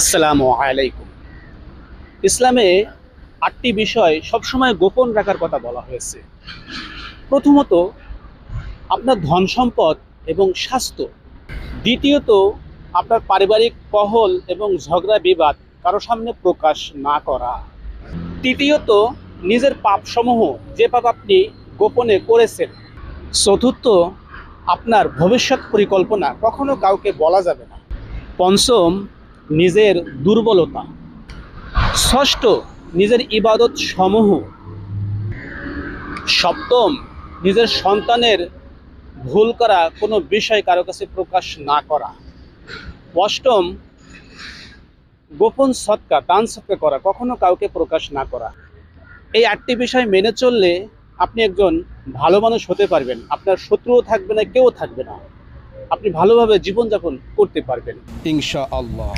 আসসালামু আলাইকুম। ইসলামে আটটি বিষয় সবসময় গোপন রাখার কথা বলা হয়েছে। প্রথমত, আপনার ধন সম্পদ এবং স্বাস্থ্য। দ্বিতীয়ত, আপনার পারিবারিক কহল এবং ঝগড়া বিবাদ কারও সামনে প্রকাশ না করা। তৃতীয়ত, নিজের পাপসমূহ যে পাপ আপনি গোপনে করেছেন। চতুর্থ, আপনার ভবিষ্যৎ পরিকল্পনা কখনো কাউকে বলা যাবে না। পঞ্চম নিজের দুর্বলতা। ষষ্ঠ, নিজের ইবাদত সমূহ সপ্তম, নিজের সন্তানের ভুল করা, কোনো বিষয় কারও কাছে প্রকাশ না করা। অষ্টম, গোপন সৎকা, দান সৎকা করা, কখনো কাউকে প্রকাশ না করা। এই আটটি বিষয় মেনে চললে আপনি একজন ভালো মানুষ হতে পারবেন। আপনার শত্রুও থাকবে না, কেউ থাকবে না। আপনি ভালোভাবে জীবনযাপন করতে পারবেন। ইনশা আল্লাহ